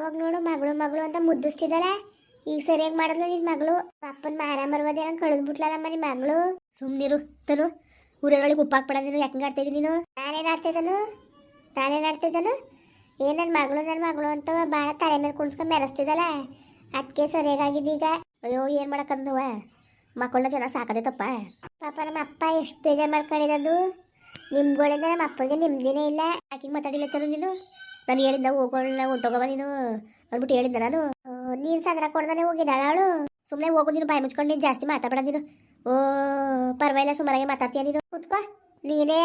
ಆವಾಗ ನೋಡು ಮಗಳು ಮಗಳು ಅಂತ ಮುದ್ದಿಸ್ತಿದ್ದಲ್ಲ ಈಗ ಸರಿಯಾಗಿ ಮಾಡಿದ್ಲು ನಿನ್ ಮಗಳು. ಅಪ್ಪನ ಮಾರ ಮರ್ವದೆ ನಂಗೆ ಕಳೆದ್ಬಿಟ್ಲಲ್ಲಮ್ಮ ನಿನ್ ಮಗಳು. ಸುಮ್ಮನಿರು ತನು. ಊರೊಳಗೆ ಉಪ್ಪು ಹಾಕ್ಬೇಡ ನೀನು. ಯಾಕೆ ಆಡ್ತಾ ನೀನು? ನಾನೇನು ಆಡ್ತಿದ್ದನು ನಾನೇನು ಆಡ್ತಿದ್ದನು ಏ ನನ್ನ ಮಗಳು ನನ್ನ ಮಗಳು ಅಂತ ಭಾಳ ತಲೆ ಮೇಲೆ ಕುಣ್ಸ್ಕೊಂಡ್ ಮೆರೆಸ್ತಿದ್ದಲ್ಲ ಅದಕ್ಕೆ ಸರಿಯಾಗಿದ್ದು ಈಗ. ಅಯ್ಯೋ, ಏನು ಮಾಡಕ್ಕಂದವ ಮಕ್ಕಳನ್ನ ಚೆನ್ನಾಗಿ ಸಾಕದೆ ತಪ್ಪ? ಪಾಪ ನಮ್ಮ ಅಪ್ಪ ಎಷ್ಟು ಬೇಜಾರು ಮಾಡ್ಕೊಂಡಿರೋದು. ನಿಮ್ಗಳಿಂದ ನಮ್ಮ ಅಪ್ಪಗೆ ನಿಮ್ದಿನೇ ಇಲ್ಲ. ಯಾಕಿಂಗ್ ಮಾತಾಡಿಲ್ಲ ತರು ನೀನು? ನಾನು ಹೇಳಿದ್ದ ಹೋಗೋಣ ಹೊಂಟೋಗವ ನೀನು. ಅಂದ್ಬಿಟ್ಟು ಹೇಳಿದ್ದ ನಾನು. ನೀನು ಸಂದ್ರ ಕೊಡ್ದಾನೆ ಹೋಗಿದ್ದಾಳ ಅವಳು? ಸುಮ್ಮನೆ ಹೋಗು, ನೀನು ಬಾಯಿ ಮುಚ್ಕೊಂಡು, ನೀನು ಜಾಸ್ತಿ ಮಾತಾಡಬೇಡ ನೀನು. ಓ, ಪರವಾಗಿಲ್ಲ ಸುಮಾರಾಗಿ ಮಾತಾಡ್ತೀಯ ನೀನು. ಕುತ್ಕೋ. ನೀನೇ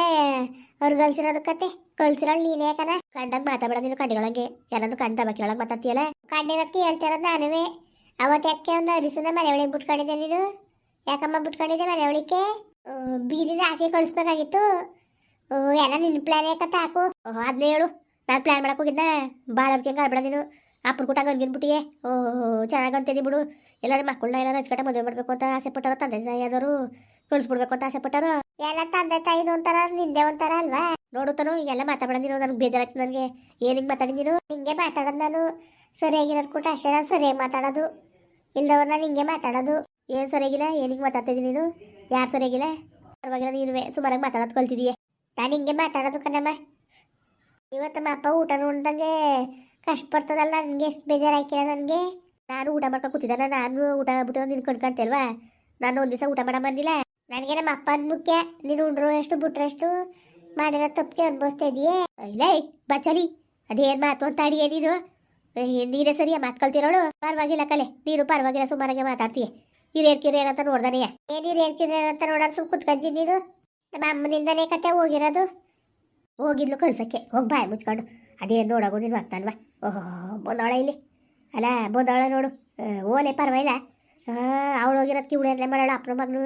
ಅವ್ರು ಕಲ್ಸಿರೋದು ಕತೆ. ಕಳ್ಸಿರೋಳು ನೀನೇ ಕಣ. ಕಂಡಾಗ ಮಾತಾಡಬೇಡ ನೀನು ಕಂಡಿಗಳಂಗೆ ಎಲ್ಲಾನು ಕಂಡ ಬಕ್ಕಿಯೊಳಗೆ ಮಾತಾಡ್ತೀಯಲ್ಲ? ಕಂಡಿರೋದಕ್ಕೆ ಹೇಳ್ತಿರೋದು ನಾನುವೇ. ಅವತ್ತು ಯಾಕೆ ಒಂದು ಅರಿಸನ್ನ ಮನೆ ಒಳಗೆ ಬಿಟ್ಕೊಂಡಿದ್ದೆ ನೀನು? ಯಾಕಮ್ಮ ಬಿಟ್ಕೊಂಡಿದ್ದೆ ಮನೆ ಒಳಕ್ಕೆ? ಬೀದಿದ ಆಸೆ ಕಳಿಸ್ಬೇಕಾಗಿತ್ತು. ಎಲ್ಲ ನಿನ್ನ ಪ್ಲಾನ್ ಯಾಕತ್ತ ಹಾಕು. ಅದನ್ನೇ ಹೇಳು. ನಾನು ಪ್ಲ್ಯಾನ್ ಮಾಡಕ್ಕೆ ಹೋಗಿದ್ದೆ ಭಾಳ ಅವ್ರಿಗೆ ಆಡ್ಬೇಡ ನೀನು. ಅಪ್ಪನ ಕೂಟ ಹಂಗಿನ್ಬಿಟ್ಟಿಯೇ ಓಹೋ ಚೆನ್ನಾಗಿ ಅಂತಿದ್ದಿ ಬಿಡು. ಎಲ್ಲರೂ ಮಕ್ಕಳನ್ನ ಎಲ್ಲರೂ ಹಚ್ಕಟ್ಟ ಮದುವೆ ಮಾಡಬೇಕು ಅಂತ ಆಸೆ ಪಟ್ಟರು ತಂದೆ ತಾಯಿಯಾದವರು ಕಳಿಸ್ಬಿಡ್ಬೇಕು ಅಂತ ಆಸೆ ಪಟ್ಟರು. ಎಲ್ಲ ತಂದೆ ತಾಯಿದು ಒಂಥರ ನಿಂದೆ ಒಂಥರ ಅಲ್ವಾ? ನೋಡುತ್ತಾನು ಹಿಂಗೆಲ್ಲ ಮಾತಾಡ ನೀನು. ನನಗೆ ಬೇಜಾರಾಗ್ತದೆ ನನಗೆ. ಏನಿಗೆ ಮಾತಾಡಿ ನೀನು? ಹಿಂಗೆ ಮಾತಾಡೋದು ನಾನು. ಸರಿಯಾಗಿರೋದು ಕೂಟ ಅಷ್ಟೇ. ನಾನು ಸರಿಯಾಗಿ ಮಾತಾಡೋದು. ಇಲ್ದವ್ರು ನಾನು ಹಿಂಗೆ ಮಾತಾಡೋದು. ಏನು ಸರಿಯಾಗಿಲ್ಲ ಏನಿಗೆ ಮಾತಾಡ್ತಿದ್ದೀನಿ ನೀನು? ಯಾರು ಸರಿಯಾಗಿಲ್ಲ? ಪರವಾಗಿಲ್ಲ ನೀನು ಸುಮಾರಾಗಿ ಮಾತಾಡೋದು ಕಲ್ತಿದೀಯ. ನಾನು ಹಿಂಗೆ ಮಾತಾಡೋದು ಕಣಮ್ಮ. ಇವತ್ತು ನಮ್ಮ ಅಪ್ಪ ಊಟ ನೋಡ್ದಂಗೆ ಕಷ್ಟ ಪಡ್ತದಲ್ಲ ನನಗೆ ಎಷ್ಟು ಬೇಜಾರಾಯ್ಕಿಲ್ಲ ನನಗೆ? ನಾನು ಊಟ ಮಾಡ್ಕೊಂಡು ಕೂತಿದ್ದಾನ ನಾನು ಊಟ ಬಿಟ್ಟು ನಿನ್ ಕಣ್ಕಂತೆ ಅಲ್ವಾ ನಾನು ಒಂದು ದಿವಸ ಊಟ ಮಾಡ ಬಂದಿಲ್ಲ. ನನಗೆ ನಮ್ಮ ಅಪ್ಪನ ಮುಖ್ಯ. ನೀನು ಉಂಡ್ರು ಎಷ್ಟು ಬಿಟ್ರಷ್ಟು ಮಾಡಿರೋ ತಪ್ಪಿಗೆ ಅನ್ಭವಿಸ್ತಾ ಇದೆಯೇ? ಇಲ್ಲ ಬಚ್ಚರಿ ಅದೇನು ಮಾತು ಅಂತ ಅಡಿಯೇ ನೀನು? ನೀನೇ ಸರಿಯಾ? ಮಾತು ಕಲ್ತಿರೋಳು? ಪರವಾಗಿಲ್ಲ ಕಲೆ. ನೀನು ಪರವಾಗಿಲ್ಲ ಸುಮಾರಾಗೆ ಮಾತಾಡ್ತೀಯ. ಹಿರಿಯರ್ ಏನಂತ ನೋಡ್ದಾನೆಯ? ನೀರು ಹೇಳ್ಕಿರ ಅಂತ ನೋಡೋರು ಸುಮ್ ಕುತ್ಕಂಜಿ ನೀನು? ನಮ್ಮ ಅಮ್ಮನಿಂದನೇ ಕತೆ ಹೋಗಿರೋದು. ಹೋಗಿದ್ಲು ಕಳ್ಸಕ್ಕೆ ಹೋಗಿ ಬಾಯ್ ಮುಚ್ಕೊಂಡು. ಅದೇನು ನೋಡೋಗು ನೀನು ಓಹೋ, ಬಂದವಳ ಇಲ್ಲಿ? ಅಲ್ಲ, ಬಂದವಳ ನೋಡು. ಓಲೆ ಪರವಾಗಿಲ್ಲ. ಅವಳು ಹೋಗಿರೋದು ಇವಳು ಎಲ್ಲ ಮಾಡೋಳು. ಅಪ್ಪನ ಮಗನೂ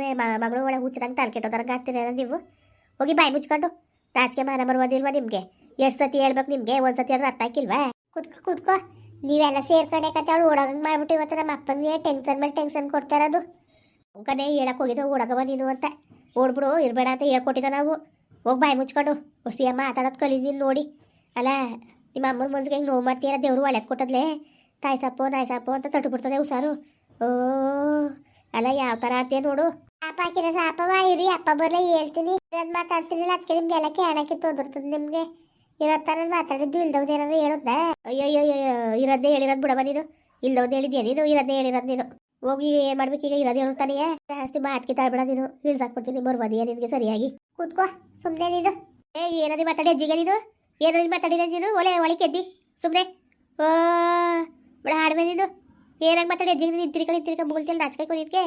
ಮಗಳು ಒಳಗೆ ಹುಚ್ಚರಂಗೆ ತಲೆ ಕೆಟ್ಟೋದ್ರಂಗೆ ನೀವು? ಹೋಗಿ ಬಾಯಿ ಮುಚ್ಕೊಂಡು. ನಾಚಿಕೆ ಮಾನ ಬರುವುದಿಲ್ವಾ ನಿಮಗೆ? ಎಷ್ಟು ಸತಿ ಹೇಳ್ಬೇಕು ನಿಮಗೆ? ಒಂದು ಸತಿ ಹೇಳಿದ್ರೆ ಅರ್ಥ ಆಗಿಲ್ವಾ? ಕುತ್ಕೋ ಕುತ್ಕೋ. ನೀವೆಲ್ಲ ಸೇರ್ಕೊಂಡೆ ಅವಳು ಓಡೋಗಂಗೆ ಮಾಡ್ಬಿಟ್ಟು ಇವತ್ತು ನಮ್ಮ ಅಪ್ಪನಿಗೆ ಟೆನ್ಷನ್ ಮೇಲೆ ಟೆನ್ಷನ್ ಕೊಡ್ತಾ ಇರೋದು. ಅಂಕನೇ ಹೇಳಕ್ಕೆ ಹೋಗಿದ್ದು ಓಡಗವ ನೀನು ಅಂತ. ಓಡ್ಬಿಡು, ಇರಬೇಡ ಅಂತ ಹೇಳ್ಕೊಟ್ಟಿದ್ದ ನಾವು. ಹೋಗಿ ಬಾಯಿ ಮುಚ್ಕೊಂಡು. ಹೊಸಿ ಮಾತಾಡೋದು ಕಲಿದೀನಿ ನೋಡಿ. ಅಲ್ಲ ನಿಮ್ಮ ಅಮ್ಮನ ಮನ್ಸಿಗೆ ಹೆಂಗೆ ನೋವು ಮಾಡ್ತೀರ ದೇವರು ಒಳ್ಳೆದು ಕೊಟ್ಟದ್ಲೆ. ತಾಯಿ ಸಪ್ಪು ನಾಯಿ ಸಪ್ಪು ಅಂತ ತಟ್ಟು ಬಿಡ್ತದೆ ಹುಷಾರು. ಓ ಅಲ್ಲ ಯಾವ ಥರ ಆಡ್ತೀಯ ನೋಡು. ಅಪ್ಪ ಹಾಕಿರ ಸಾಪವ ಇರಿ. ಅಪ್ಪ ಬರಲೇ ಹೇಳ್ತೀನಿ. ಇರೋದು ಮಾತಾಡ್ತೀನಿಲ್ಲ ಅದಕ್ಕೆ ನಿಮ್ಗೆಲ್ಲ ಕೇಳಕ್ಕೆ ತೋದಿರ್ತದೆ ನಿಮಗೆ. ಇರತ್ತಾನ ಮಾತಾಡಿದ್ದು ಇಲ್ದವ್ದು ಏನಾದ್ರು ಹೇಳುತ್ತಾ ಅಯ್ಯೋ ಅಯ್ಯೋ ಅಯ್ಯೋ ಇರೋದೇ ಹೇಳಿರೋದು ಬಿಡವ ನೀನು ಇಲ್ದವ್ದು ಹೇಳಿದ್ಯಾ ನೀನು ಇರೋದೇ ಹೇಳಿರೋದು ನೀನು ಹೋಗಿ ಏನು ಮಾಡ್ಬೇಕು? ಈಗ ಇರೋದೇ ಹೇಳ್ತಾನೆಯೇ ಜಾಸ್ತಿ ಮಾತ್ಗೆ ತಾಳ್ಬೇಡ ನೀನು. ಇಳ್ಸಾಕ್ಬಿಡ್ತೀನಿ ಬರ್ಬೋದಿಯಾ ನಿನಗೆ ಸರಿಯಾಗಿ. ಕೂತ್ಕೋ. ಸುಮ್ನೆ ನೀನು. ಏ, ಏನಾದ್ರು ಮಾತಾಡಿ, ಅಜ್ಜಿಗೆ ನೀನು. ಏನಾದ್ರು ಮಾತಾಡಿದ ನೀನು? ಒಲೆ ಒಳಕ್ಕೆ ಎದ್ದಿ ಸುಮ್ಮನೆ ಓ ಬಡ ಹಾಡ್ಬೇ ನೀನು. ಏನಾಗ ಮಾತಾಡಿ, ಅಜ್ಜಿಗೆ ನೀನು? ತಿರ್ಕೊಂಡು ಇತ್ತಿರ್ಕ ಮುಗಿಲ್ತಿಲ್ಲ ನಾಚಿಕೆ ಕೊನಿದ್ಕೆ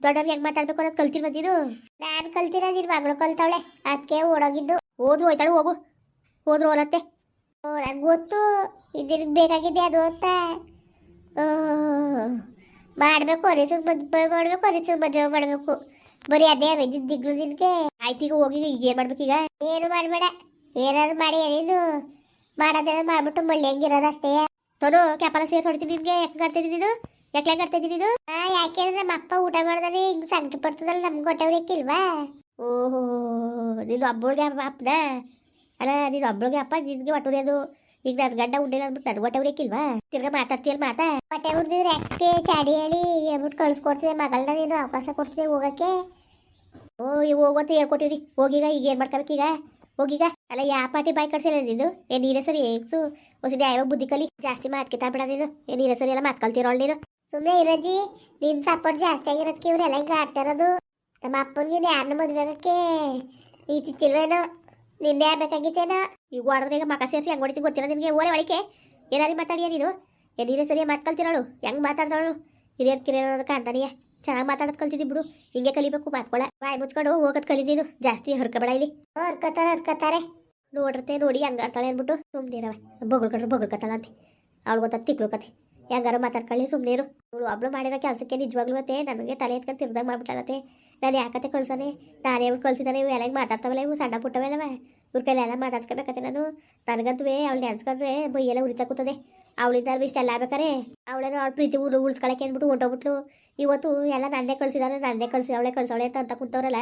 ದೊಡ್ಡವ್ರಿಗೆ ಹೆಂಗೆ ಮಾತಾಡ್ಬೇಕು ಅನ್ನೋದು ಕಲ್ತಿರ್ ನೀನು. ನಾನು ಕಲ್ತಿರ ನಿನ್ನ ಮಗಳು ಕಲ್ತಾವಳೆ. ಅದಕ್ಕೆ ಓಡೋಗಿದ್ದು. ಹೋದ್ರು ಹೋಯ್ತಾಳು, ಹೋಗು. ಹೋದ್ರು ಓಲತ್ತೆ ಓ, ನಂಗೆ ಗೊತ್ತು. ಇದಕ್ಕೆ ಬೇಕಾಗಿದೆ ಅದು ಅಂತ. ಮಾಡಬೇಕು ಅರಿಸು ಮದುವೆ ಮಾಡಬೇಕು ಅರಿಸು ಮದುವೆ ಮಾಡಬೇಕು. ಬರೀ ಅದೇ ಇದ್ದಿದ್ದು ದಿಗ್ಲು ನಿನಗೆ ಆಯ್ತೀಗ ಹೋಗಿ ಈಗ ಏನು ಮಾಡ್ಬೇಕೀಗ ಏನು ಮಾಡಬೇಡ. ಏನಾದ್ರು ಮಾಡಿ ಏನೇನು ಮಾಡೋದೆಲ್ಲ ಮಾಡ್ಬಿಟ್ಟು ಮಳ್ಳಿ ಹೆಂಗಿರೋದು ಅಷ್ಟೇ. ತೋನು ಕ್ಯಾಪಲ ಸೇರ್ ಹೊಡಿತೀನಿ ನಿನಗೆ. ಯಾಕೆ ಕಟ್ತಿದ್ದೀನಿ ನೀನು? ಯಾಕೆ ಕಟ್ತಿದ್ದೀನಿ ಇದು ನೀನು? ಆ ಯಾಕೆಂದ್ರೆ ನಮ್ಮ ಅಪ್ಪ ಊಟ ಮಾಡಿದ್ರೆ ಹಿಂಗೆ ಸಂಕಟ ಪಡ್ತದಲ್ಲ ನಮ್ಗೆ ಹೊಟ್ಟೆವ್ರಿಕ್ಕಿಲ್ವಾ ಓಹೋ ನೀನು ಒಬ್ಬಳಿಗೆ ಅಪ್ಪನ? ಅಲ್ಲ ನೀನು ಒಬ್ಬಳಿಗೆ ಅಪ್ಪ ನಿನ್ಗೆ ಹೊಟ್ಟೆ ಅದು ಈಗ ನನ್ ಗಂಡ ಉಂಡೆ ಅಂದ್ಬಿಟ್ಟು ನನ್ ಹೊಟ್ಟೆ ಉರಿಯಕ್ಕಿಲ್ವಾ? ತಿರ್ಗಾ ಮಾತಾಡ್ತೀಯಲ್ಲ ಮಾತಾ? ಹೊಟ್ಟೆ ಉರಿದಿದ್ರೆ ಅಕ್ಕೆ ಚಾಡಿ ಹೇಳಿ ಹೇಳ್ಬಿಟ್ಟು ಕಳ್ಸ್ಕೊಡ್ತಿದೆ ಮಗಳನ್ನ ನೀನು ಅವಕಾಶ ಕೊಡ್ತಿದೆ ಹೋಗಕ್ಕೆ. ಓ ಈಗ ಹೋಗೋಂತ ಹೇಳ್ಕೊಟ್ಟಿವ್ರಿ. ಹೋಗೀಗ ಈಗ ಏನು ಮಾಡ್ಕೋಬೇಕೀಗ ಹೋಗೀಗ. ಅಲ್ಲ ಯಾ ಪಾಟಿ ಬಾಯ್ ಕಳ್ಸಿಲ್ಲ ನೀನು ಏನ್ ನೀನೇ ಸರಿ? ಏಕ್ಸು ಹೊಸ ಯಾವ ಬುದ್ಧಿ ಕಲಿ. ಜಾಸ್ತಿ ಮಾತ್ಕಿತಾ ಬಿಡ ನೀನು. ಏನ್ ನೀನೇ ಸರಿ ಎಲ್ಲ ಮಾತು ಕಲ್ತಿರೋಳು ನೀನು. ಸುಮ್ಮನೆ ಇರಜಿ ನಿನ್ ಸಪೋರ್ಟ್ ಜಾಸ್ತಿ ಆಗಿರೋದಕ್ಕೆ ಇವರೆಲ್ಲ ಹಿಂಗೆ ಆಡ್ತಾ ಇರೋದು. ನಮ್ಮ ಅಪ್ಪನಿಗೆ ಯಾರನ್ನ ಮದುವೆ ಆಗಕ್ಕೆ. ಈ ಚಿಚ್ಚಿಲ್ವೇನೋ ನಿನ್ನೆ ಆಗ್ಬೇಕಾಗಿತ್ತೇನೋ ಈಗ ಹೊಡೆದ್ರೆ ಈಗ ಮಕ ಸೇರಿಸಿ ಹೆಂಗೆ ಹೊಡಿತೀನಿ ಗೊತ್ತಿಲ್ಲ ನಿನಗೆ. ಓಲೆ ಒಳಿಕೆ ಏನಾರಿ ಮಾತಾಡಿಯ ನೀನು? ನೀನೇ ಸರಿ ಮಾತು ಕಲ್ತಿರೋಳು? ಹೆಂಗೆ ಮಾತಾಡ್ತಾಳು ಹಿರಿಯರ್ ಕಿರಿಯರ್ ಅನ್ನೋದಕ್ಕೆ ಚೆನ್ನಾಗಿ ಮಾತಾಡೋದು ಕಲ್ತಿದ್ದಿ ಬಿಡು. ಹಿಂಗೆ ಕಲಿಬೇಕು ಮಾತ್ಕೊಳ. ಬಾಯ್ ಮುಚ್ಕೊಂಡು ಹೋಗೋದು ಕಲಿ ನೀನು. ಜಾಸ್ತಿ ಹರ್ಕಬೇಡ ಇಲ್ಲಿ. ಹರ್ಕತಾರೆ ಹರ್ಕತಾರೆ. ನೋಡಿರ್ತೆ ನೋಡಿ ಹಂಗಾಡ್ತಾಳೆ ಅಂದ್ಬಿಟ್ಟು ಸುಮ್ಮನಿರವ ಬೊಗಳು ಕಟ್ರೆ ಬೊಗಳು ಕತ್ತಲ್ಲ ಅಂತ ಅವಳು ಗೊತ್ತ ತಿಕ್ಳು ಕತೆ ಹೆಂಗಾರ ಮಾತಾಡ್ಕೊಳ್ಳಿ ಸುಮ್ಮನೆ ಇರು. ಇವಳು ಒಬ್ಳು ಮಾಡಿರೋ ಕೆಲಸಕ್ಕೆ ನಿಜವಾಗ್ಲೂ ಅತ್ತೆ ನನಗೆ ತಲೆ ಎತ್ಕೊಂಡು ತಿರ್ದಾಗ ಮಾಡ್ಬಿಟ್ಟಾಗತ್ತೆ ನಾನು ಯಾಕತ್ತೆ ಕಳ್ಸಾನೆ? ನಾನು ಇವ್ಳು ಕಳ್ಸಿದಾನೆ ಇವು ಎಲ್ಲ ಮಾತಾಡ್ತಾವಲ್ಲ, ಇವು ಸಣ್ಣ ಪುಟ್ಟವೆಲ್ಲವ ಇವ್ರ ಕೈಲಿ ಎಲ್ಲ ಮಾತಾಡ್ಸ್ಕೊಬೇಕತ್ತೆ ನಾನು. ನನಗಂತೂ ಅವಳು ನೆನ್ಸ್ಕೊಂಡ್ರೆ ಬೈಯೆಲ್ಲ ಉರಿತಾ ಕೂತದೆ ಅವಳಿಂದ ಇಷ್ಟೆಲ್ಲ ಆಗ್ಬೇಕಾರೆ ಅವಳೇನೋ ಅವಳು ಪ್ರೀತಿ ಊರು ಉಳಿಸ್ಕೊಳಕ್ಕೆ ಅಂದ್ಬಿಟ್ಟು ಹೊಂಟೋಗ್ಬಿಟ್ಲು. ಇವತ್ತು ಎಲ್ಲ ನನ್ನೇ ಕಳ್ಸಿದಾರೆ, ನನ್ನೇ ಕಳ್ಸಿ, ಅವಳೆ ಕಳ್ಸವಳೆ ಅಂತ ಅಂತ ಕುಂತವ್ರಲ್ಲ.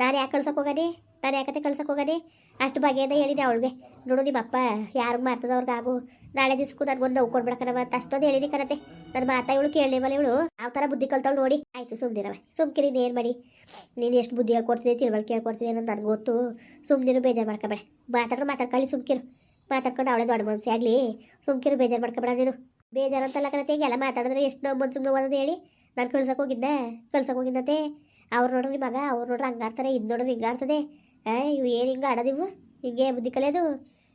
ನಾನು ಯಾಕೆ ಕಲ್ಸಕ್ಕೆ ಹೋಗದಿ? ನಾನು ಯಾಕತೆ ಕಲ್ಸಕ್ಕೆ ಹೋಗದಿ? ಅಷ್ಟು ಬಗೆಯದ ಹೇಳಿದೆ ಅವಳಿಗೆ. ನೋಡು ನಿಮ್ಮ ಅಪ್ಪ ಯಾರಿಗೆ ಮಾಡ್ತದ ಅವ್ರಿಗಾಗು ನಾಳೆ ದಿವ್ಸಕ್ಕೂ ನನಗೊಂದು ನೋವು ಕೊಡ್ಬಿಡಕನವ ಅಂತ ಅಷ್ಟೊಂದು ಹೇಳಿನಿ ಕರತೆ ನನ್ನ ಮಾತಾ ಇವಳು ಕೇಳಲಿವಲ್ಲ ಇವಳು? ಯಾವ ಥರ ಬುದ್ಧಿ ಕಲ್ತವಳು ನೋಡಿ. ಆಯಿತು ಸುಮ್ಮನಿರವ ಸುಮ್ಕಿರಿ ಏನು ಮಾಡಿ. ನೀನು ಎಷ್ಟು ಬುದ್ಧಿ ಹೇಳ್ಕೊಡ್ತಿದ್ದೆ, ತಿಳುವಳಿಕೆ ಹೇಳ್ಕೊಡ್ತಿದ್ದೆ ಅನ್ನೋದು ನನಗೆ ಗೊತ್ತು. ಸುಮ್ಮನಿರು ಬೇಜಾರು ಮಾಡ್ಕೋಬೇಡ. ಮಾತಾಡ್ರು ಮಾತಾಡ್ಕೊಳ್ಳಿ, ಸುಮ್ಕಿರು. ಮಾತಾಡ್ಕೊಂಡು ಅವಳೇ ದೊಡ್ಡ ಮನಸ್ಸೇ ಆಗಲಿ. ಸುಮ್ಕಿರು, ಬೇಜಾರು ಮಾಡ್ಕೊಬೇಡ ನೀನು. ಬೇಜಾರು ಅಂತಲ್ಲ ಕರತೆ ಎಲ್ಲ ಮಾತಾಡಿದ್ರೆ ಎಷ್ಟು ನೋವು, ಮನ್ಸಿಗೆ ನೋವು ಹೇಳಿ. ನಾನು ಕಳ್ಸಕ್ಕೆ ಹೋಗಿದ್ದೆ. ಕಳ್ಸಕ್ಕೆ ಹೋಗಿದ್ದತೆ ಅವ್ರು ನೋಡ್ರಿ ಮಗ, ಅವ್ರು ನೋಡ್ರಿ ಹಂಗಾಡ್ತಾರೆ ಇದು ನೋಡ್ರಿ ಹಿಂಗಾಡ್ತದೆ ಇವು ಏನು ಹಿಂಗೆ ಆಡೋದಿವು ಹಿಂಗೆ ಬುದ್ಧಿ ಕಲಿಯೋದು?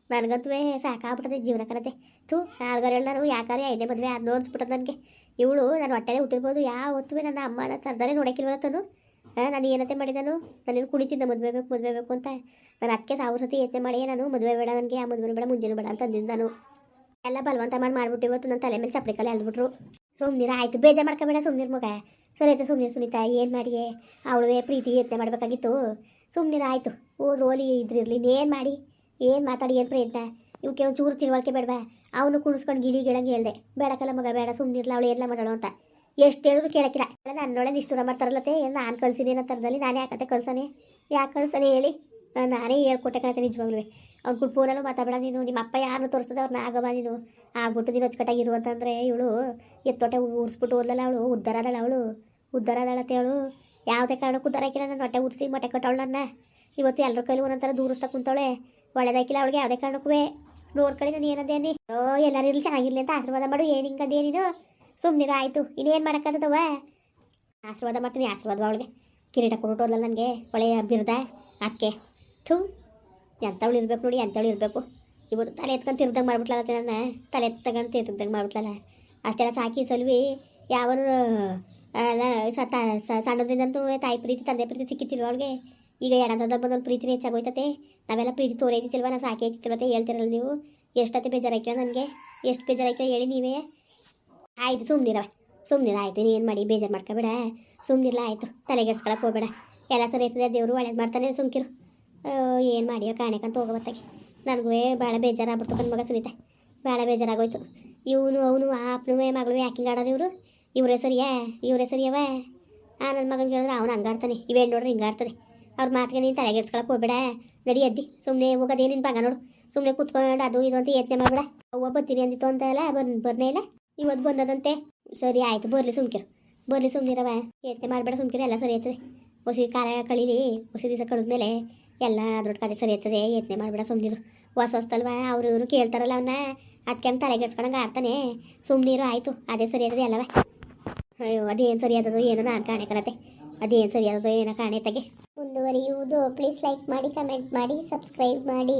ನನಗಂತೂ ಸಾಕಾಗ್ಬಿಟ್ಟದೆ ಜೀವನ ಕಣತೆ ತು ಆಳ್ಗಾರ ಹೇಳಿ ನಾನು ಯಾಕಾರೆ ಎಣ್ಣೆ ಮದುವೆ ಅದನ್ನೋ ಅನ್ಸ್ಬಿಟ್ಟದ ನನಗೆ. ಇವಳು ನಾನು ಹೊಟ್ಟೆಲೆ ಹುಟ್ಟಿರ್ಬೋದು ಯಾವ ಹೊತ್ತು ನನ್ನ ಅಮ್ಮನ ತರದಾರೆ ನೋಡೋಕ್ಕಿಲ್ವಲ್ಲ ತಾನು? ನಾನು ಏನತ್ತೆ ಮಾಡಿದನು? ನಾನೇನು ಕುಳಿತಿದ್ದೆ ಮದುವೆ ಬೇಕು ಮದುವೆ ಬೇಕು ಅಂತ. ನಾನು ಅದಕ್ಕೆ ಸಾವಿರ ಸತಿ ಯತ್ನೆ ಮಾಡಿ ನಾನು, ಮದುವೆ ಬೇಡ ನನಗೆ, ಆ ಮದುವೆ ಬೇಡ, ಮುಂಜಾನೆ ಬೇಡ ಅಂತ ಅಂದಿದ್ದು ನಾನು. ಎಲ್ಲ ಬಲವಂತ ಮಾಡಿ ಮಾಡ್ಬಿಟ್ಟು ಇವತ್ತು ನನ್ನ ತಲೆ ಮೇಲೆ ಚಪ್ಪಲಿ ಕಲೆ ಅಲ್ಬಿಟ್ರು ಸುಮ್ನಿರ, ಆಯಿತು, ಬೇಜಾರು ಮಾಡ್ಕೋಬೇಡ ಸುಮ್ನಿರ್ ಮಗ. ಸರಿ ಆಯ್ತು ಸುಮ್ಮನೆ ಸುನೀತಾ, ಏನು ಮಾಡಿ? ಅವಳುವೆ ಪ್ರೀತಿ ಯತ್ನ ಮಾಡಬೇಕಾಗಿತ್ತು. ಸುಮ್ಮನೆ ಆಯಿತು. ಹೋದ್ರು ಓಲಿ ಇದ್ರಿರಲಿ ಏನು ಮಾಡಿ? ಏನು ಮಾತಾಡಿ, ಏನು ಪ್ರಯತ್ನ? ಇವಕ್ಕೆ ಒಂದು ಚೂರು ತಿಳುವಳಿಕೆ ಬೇಡವಾ? ಅವನು ಕುಣಿಸ್ಕೊಂಡು ಗಿಳಿ ಗಿಳಂಗೆ ಹೇಳ್ದೆ. ಬೇಡಕಲ್ಲ ಮಗ, ಬೇಡ ಸುಮ್ನಿರ್ಲ ಅವಳು ಎಲ್ಲ ಮಾಡೋಳು ಅಂತ. ಎಷ್ಟು ಹೇಳಿದ್ರು ಕೇಳಕ್ಕಿಲ್ಲ. ನನ್ನೊಳಗೆ ಇಷ್ಟು ಮಾಡ್ತಾರಲ್ಲತ್ತೆ ಏನು, ನಾನು ಕಳ್ಸಿನಿ ಅನ್ನೋ ಥರದಲ್ಲಿ ನಾನೇ ಯಾಕತ್ತೆ ಕಳ್ಸೋನೆ? ಯಾಕೆ ಕಳ್ಸನೆ ಹೇಳಿ? ನಾನ್ ಹೇಳ್ಕೊಟ್ಟೆ ಕಣತೆ ನಿಜವಾಗ್ಲೂ ಅವ್ನು ಫೋನಲ್ಲೂ ಮಾತಾಡಬೇಡ ನೀನು. ನಿಮ್ಮ ಅಪ್ಪ ಯಾರನ್ನು ತೋರಿಸ್ತದೆ ಅವ್ರನ್ನ ಆಗವ ನೀನು? ಆಗ್ಬಿಟ್ಟು ನೀನು ಅಚ್ಚುಕಟ್ಟಾಗಿರು ಅಂತಂದರೆ ಇವಳು ಎತ್ತೊಟ್ಟೆ ಉರ್ಸ್ಬಿಟ್ಟು ಓದಲ್ಲ ಅವಳು ಅದಾಳ ಅವಳು. ಅವಳು. ಯಾವುದೇ ಕಾರಣಕ್ಕೂ ಉದ್ದಾರ ಹಾಕಿಲ್ಲ, ನನ್ನ ಹೊಟ್ಟೆ ಉರಿಸಿ ಮೊಟ್ಟೆ ಕಟ್ಟವಳು ನನ್ನ. ಇವತ್ತು ಎಲ್ಲರ ಕೈಲಿ ಒಂದೊಂಥರ ದೂರಿಸ್ತಾ ಕುಂತವಳೆ. ಒಳ್ಳೆದಾಕಿಲ್ಲ ಅವಳಿಗೆ, ಯಾವುದೇ ಕಾರಣಕ್ಕೂ. ನೋಡ್ಕೊಳ್ಳಿ ನಾನು ಏನಂದೇನಿ? ಓ, ಎಲ್ಲರೂ ಇರಲಿ, ಚೆನ್ನಾಗಿರ್ಲಿ ಅಂತ ಆಶೀರ್ವಾದ ಮಾಡು. ಏನು ಹಿಂಗಂದೇ ನೀನು? ಸುಮ್ಮನಿರು ಆಯಿತು. ಇನ್ನೇನು ಮಾಡೋಕ್ಕಾಗ್ತದವ ಆಶೀರ್ವಾದ ಮಾಡ್ತೀನಿ ಆಶೀರ್ವಾದ ಅವಳಿಗೆ. ಕಿರೀಟ ಕೊಟ್ಬಿಟ್ಟೋದ್ಲ ನನಗೆ. ಒಳ್ಳೆಯ ಬಿರ್ದ. ಅಕ್ಕೆ. ಥೂ. ಎಂಥವಳು ಇರ್ಬೇಕು ನೋಡಿ, ಎಂಥವಳು ಇರಬೇಕು. ಇವತ್ತು ತಲೆ ಎತ್ಕೊಂಡು ತಿರ್ದಂಗೆ ಮಾಡ್ಬಿಟ್ಲಲ್ಲ ನನ್ನ. ತಲೆ ಎತ್ಕೊಂಡು ತಿರ್ದಂಗೆ ಮಾಡ್ಬಿಟ್ಲಲ್ಲ. ಅಷ್ಟೆಲ್ಲ ಸಾಕಿ ಸಲ್ವಿ, ಯಾವನು ಅಲ್ಲ ಸತ್ತ ಸಣ್ಣದ್ರಿಂದಂತೂ ತಾಯಿ ಪ್ರೀತಿ, ತಂದೆ ಪ್ರೀತಿ ಸಿಕ್ಕಿತ್ತಿಲ್ವ ಅವ್ರಿಗೆ? ಈಗ ಎಡಂತದ ಬಂದೊಂದು ಪ್ರೀತಿನೇ ಹೆಚ್ಚಾಗೋಯ್ತತೆ. ನಾವೆಲ್ಲ ಪ್ರೀತಿ ತೋರೈತಿಲ್ವ ನಾವು ಸಾಕಿ ಅಂತ ಹೇಳ್ತಿರಲ್ಲ ನೀವು? ಎಷ್ಟತ್ತೆ ಬೇಜಾರಾಯ್ಕೆ ನನಗೆ? ಎಷ್ಟು ಬೇಜಾರಾಯ್ಕೆ ಹೇಳಿ ನೀವೇ. ಆಯಿತು ಸುಮ್ಮನಿರವ ಸುಮ್ಮನಿರ ಆಯಿತು ಏನು ಮಾಡಿ ಬೇಜಾರು ಮಾಡ್ಕೋಬೇಡ. ಸುಮ್ಮನಿಲ್ಲ ಆಯಿತು ತಲೆಗೆಡ್ಸ್ಕೊಳಕ್ಕೆ ಹೋಗಬೇಡ. ಎಲ್ಲ ಸರಿ ಇರ್ತದೆ, ದೇವರು ಒಳ್ಳೇದು ಮಾಡ್ತಾನೆ, ಸುಮ್ಕಿರು. ಏನು ಮಾಡಿಯೋ ಕಾಣೆಕಂತ ಹೋಗೋಬತ್ತಾಗಿ ನನಗೂ ಭಾಳ ಬೇಜಾರಾಗ್ಬಿಡ್ತು ಮಗ ಸುನೀತ. ಭಾಳ ಬೇಜಾರಾಗೋಯ್ತು. ಇವನು, ಅವನು ಆ ಮಗಳು ಯಾಕಿಂಗ್ ಆಡೋರು ಇವರು? ಇವರೇ ಸರಿಯಾ ಇವರೇ ಸರಿಯವ ಆ ನನ್ನ ಮಗನಿಗೆ ಹೇಳಿದ್ರೆ ಅವನು ಹಂಗಾಡ್ತಾನೆ ಇವೇನು ನೋಡ್ರಿ ಹಿಂಗಾಡ್ತಾನೆ ಅವ್ರ ಮಾತಿಗೆ ನೀನು ತಲೆಗೆಡ್ಸ್ಕೊಳಕ್ಕೆ ಹೋಗ್ಬೇಡ. ನಡಿ ಅದ್ದಿ. ಸುಮ್ಮನೆ ಹೋಗೋದೇ ನಿನ್ನ ಭಾಗ ನೋಡು. ಸುಮ್ಮನೆ ಕುತ್ಕೊಂಡು ಅದು ಇದು ಅಂತ ಯತ್ನೆ ಮಾಡ್ಬೇಡ. ಅವ್ವ ಬರ್ತೀನಿ ಅಂದಿತ್ತು ಅಂತ ಅಲ್ಲ, ಬರ್, ಬರ್ನೇ ಇಲ್ಲ. ಇವತ್ತು ಬಂದದಂತೆ. ಸರಿ ಆಯಿತು, ಬರಲಿ ಸುಮ್ಕಿರು. ಬರಲಿ ಸುಮ್ಮನಿರವ ಯತ್ನೆ ಮಾಡಬೇಡ ಸುಮ್ಕಿರು, ಎಲ್ಲ ಸರಿ ಆಯ್ತದೆ. ಹೊಸಿ ಕಾಲ ಕಳೀಲಿ ಹೊಸ ದಿವಸ ಕಳೆದ್ಮೇಲೆ ಎಲ್ಲ ಅದ್ರೊಟ್ಟು ಕತೆ ಸರಿ ಆಯ್ತದೆ. ಯತ್ನೆ ಮಾಡಬೇಡ ಸುಮ್ಮನಿರು ಹೊಸ ಹೊಸ್ತಲ್ವ ಅವರು ಇವರು ಕೇಳ್ತಾರಲ್ಲ ಅವನ್ನ ಅದಕ್ಕೆ ತಲೆಗೆಡ್ಸ್ಕೊಂಡಂಗೆ ಆಡ್ತಾನೆ. ಸುಮ್ಮನಿರು ಆಯಿತು. ಅದೇ ಸರಿ ಆಯ್ತದೆ ಅಲ್ಲವ ಅಯ್ಯೋ ಅದೇನು ಸರಿ ಆದದು ಏನೋ ನಾನು ಕಾಣೆ ಕಣತೆ. ಅದೇನು ಸರಿ ಆದದು ಏನೋ ಕಾಣೆ ತಗೆ. ಮುಂದುವರಿಯುವುದು ಪ್ಲೀಸ್ ಲೈಕ್ ಮಾಡಿ ಕಮೆಂಟ್ ಮಾಡಿ ಸಬ್ಸ್ಕ್ರೈಬ್ ಮಾಡಿ.